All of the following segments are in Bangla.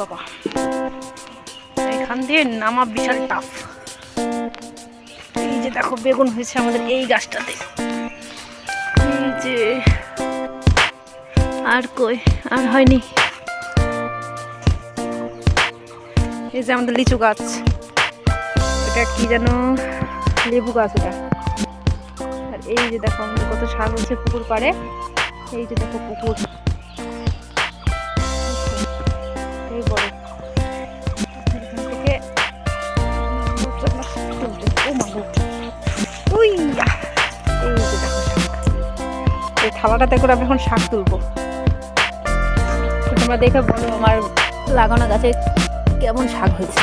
বাবা। এখান দিয়ে নামা বিশাল টাফ এই যে দেখো, বেগুন হয়েছে আমাদের এই গাছটাতে। এই যে, আর কই, আর হয়নি। এই যে আমাদের লিচু গাছ। এটা কি যেন লেবু গাছ এটা আর এই যে দেখো, আমাদের কত শাক হচ্ছে পুকুর পাড়ে। এই যে দেখো পুকুর। থালাটাতে করে আমি এখন শাক তুলবো। তোমরা দেখে বলো আমার লাগানো গাছে কেমন শাক হয়েছে।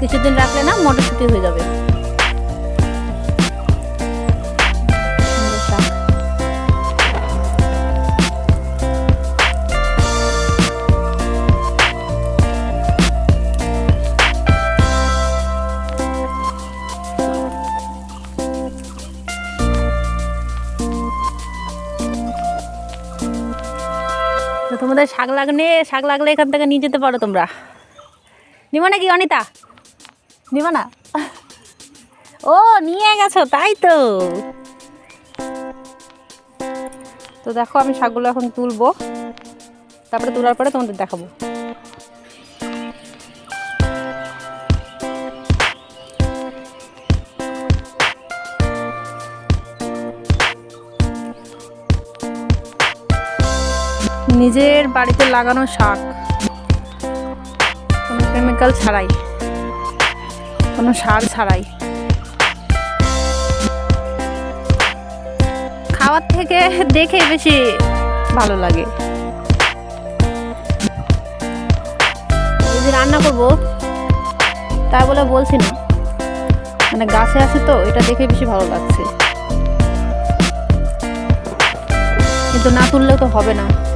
কিছুদিন রাখলে না মটরশুটি হয়ে যাবে। তোমাদের শাক লাগলে শাক লাগলে এখান থেকে নিয়ে যেতে পারো তোমরা। নিব নাকি অনিতা? নিব না? ও, নিয়ে গেছো, তাই তো। তো দেখো আমি শাকগুলো এখন তুলবো। তারপরে তোলার পরে তোমাদের দেখাবো। নিজের বাড়িতে লাগানো শাক। কোনো কেমিক্যাল ছাড়াই। কোনো সার ছাড়াই। খাওয়ার থেকে দেখে বেশি ভালো লাগে। যদি রান্না করব তা বলে বলছি না। মানে গাছে আছে তো, এটা দেখে বেশি ভালো লাগছে। কিন্তু না তুললেও তো হবে না।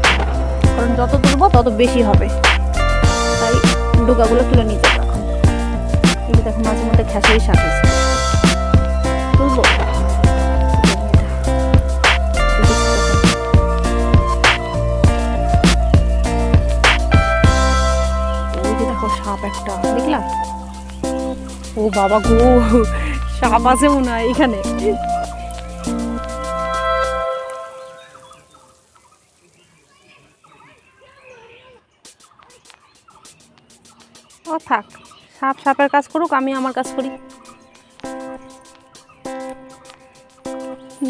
কারণ যত তুলবো, তত বেশি হবে। তাই ডোকাগুলো তুলে নিতে এখন দেখো, মাঝে মধ্যে খেসারি আছে। তুলবো? সাপ একটা দেখলাম ও বাবা গো, সাপ আছে মনে হয় এখানে। ও থাক, সাপ সাপের কাজ করুক, আমি আমার কাজ করি।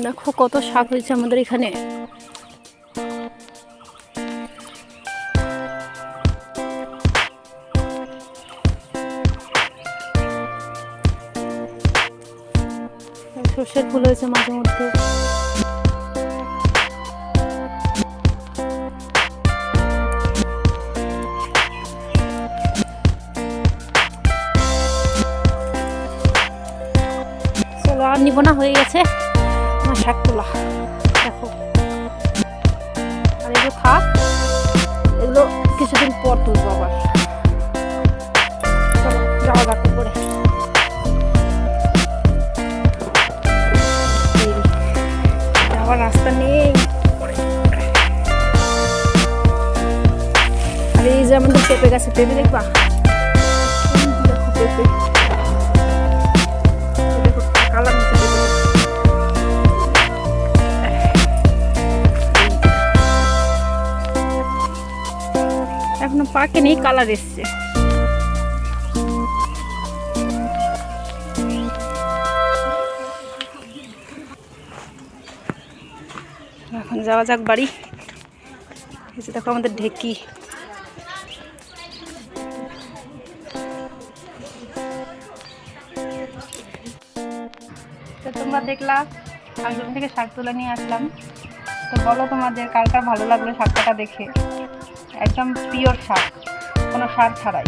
দেখো কত শাক হয়েছে আমাদের এখানে। সর্ষের ফুল হয়েছে মাঝে মধ্যে। চলো আর নিব না হয়ে গেছে। আমার শাক তোলা। দেখো। আর এগুলো থাক। এগুলো কিছুদিন পর তুলবো আবার। রাস্তা নেই। যে আমাদের পেঁপে দেখবা? পেঁপে। এখনও পাকে নেই কালার এসছে। এখন যাওয়া যাক বাড়ি। যে দেখো আমাদের ঢেকি। তো তোমরা দেখলা শাকজমি থেকে শাক তুলে নিয়ে আসলাম। তো বলো তোমাদের কার কার ভালো লাগল শাকটা দেখে? একদম পিওর শাক, কোনো সার ছাড়াই।